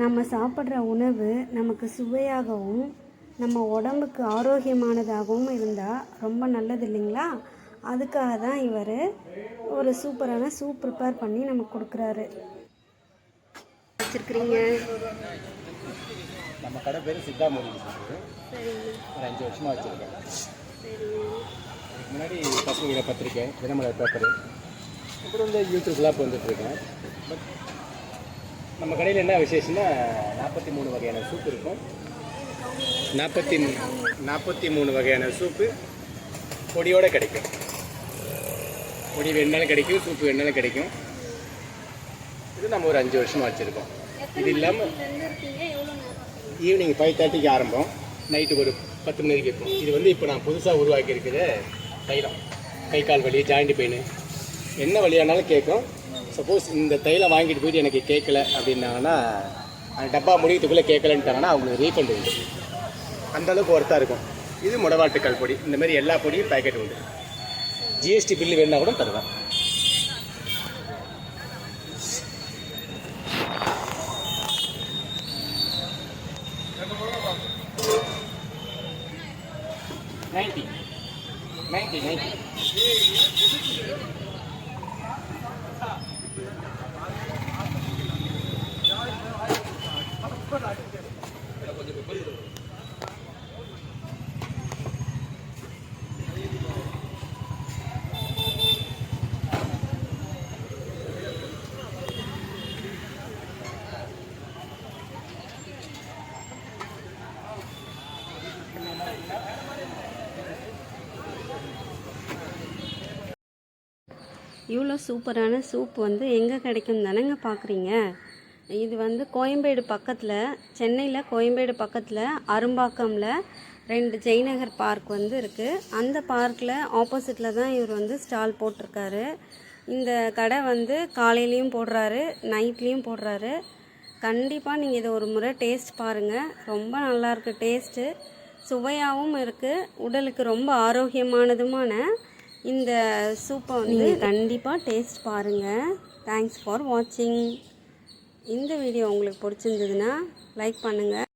நம்ம சாப்பிட்ற உணவு நமக்கு சுவையாகவும் நம்ம உடம்புக்கு ஆரோக்கியமானதாகவும் இருந்தால் ரொம்ப நல்லது இல்லைங்களா? அதுக்காக தான் இவர் ஒரு சூப்பரான சூப் ப்ரிப்பேர் பண்ணி நமக்கு கொடுக்குறாரு. வச்சுருக்கிறீங்க. நம்ம கடை பேர் சித்தா மூலிகை சாப்பிட்டு ஒரு அஞ்சு வருஷமாக வச்சுருக்கேன். முன்னாடி பசுமையில பத்திரிக்கை தினமலர் பேப்பரு. அப்புறம் இந்த யூடியூப்லாம் இப்போ வந்துட்டுருக்கேன் பட் நம்ம கடையில் என்ன விசேஷம்னா நாற்பத்தி மூணு வகையான சூப் இருக்கும். நாற்பத்தி நாற்பத்தி மூணு வகையான சூப்பு பொடியோடு கிடைக்கும். பொடி வேணுனாலும் கிடைக்கும் சூப்பு வேணுனாலும் கிடைக்கும். இது நம்ம ஒரு அஞ்சு வருஷமாக வச்சுருக்கோம். இது இல்லாமல் ஈவினிங் ஃபைவ் தேர்ட்டிக்கு ஆரம்பம். நைட்டுக்கு ஒரு பத்து மணி வரைக்கும் இருக்கும் இது வந்து இப்போ நான் புதுசாக உருவாக்கி இருக்கிற தைலம். கை கால் வலி ஜாயிண்ட் பெயின் என்ன வழியானாலும் கேட்கும். சப்போஸ் இந்த தைலம் வாங்கிட்டு போயிட்டு எனக்கு கேட்கல அப்படின்னாங்கன்னா அந்த டப்பா முடியத்துக்குள்ளே கேட்கலன்ட்டாங்கன்னா அவங்களுக்கு ரீஃபண்ட் உண்டு. அந்தளவுக்கு ஒர்த்தாக இருக்கும். இது முடவாட்டுக்கல் பொடி. இந்த மாதிரி எல்லா பொடியும் பேக்கெட் உண்டு. ஜிஎஸ்டி பில்லு வேணுன்னா கூட தருவேன். நைன்ட்டி நைன்ட்டி நைன்ட்டி இவ்வளோ சூப்பரான சூப் வந்து எங்கே கிடைக்கும் தானேங்க பார்க்குறீங்க. இது வந்து கோயம்பேடு பக்கத்தில் சென்னையில் கோயம்பேடு பக்கத்தில் அரும்பாக்கமில் ரெண்டு ஜெய்நகர் பார்க் வந்து இருக்குது அந்த பார்க்கில் ஆப்போசிட்டில் தான் இவர் வந்து ஸ்டால் போட்டிருக்காரு. இந்த கடை வந்து காலையிலையும் போடுறாரு நைட்லேயும் போடுறாரு. கண்டிப்பாக நீங்கள் இதை ஒரு முறை டேஸ்ட் பாருங்கள் ரொம்ப நல்லாயிருக்கு டேஸ்ட்டு. சுவையாகவும் இருக்குது உடலுக்கு ரொம்ப ஆரோக்கியமானதுமான இந்த சூப்பை வந்து கண்டிப்பாக டேஸ்ட் பாருங்கள் தேங்க்ஸ் ஃபார் வாட்சிங் இந்த வீடியோ உங்களுக்கு பிடிச்சிருந்ததுன்னா லைக் பண்ணுங்கள்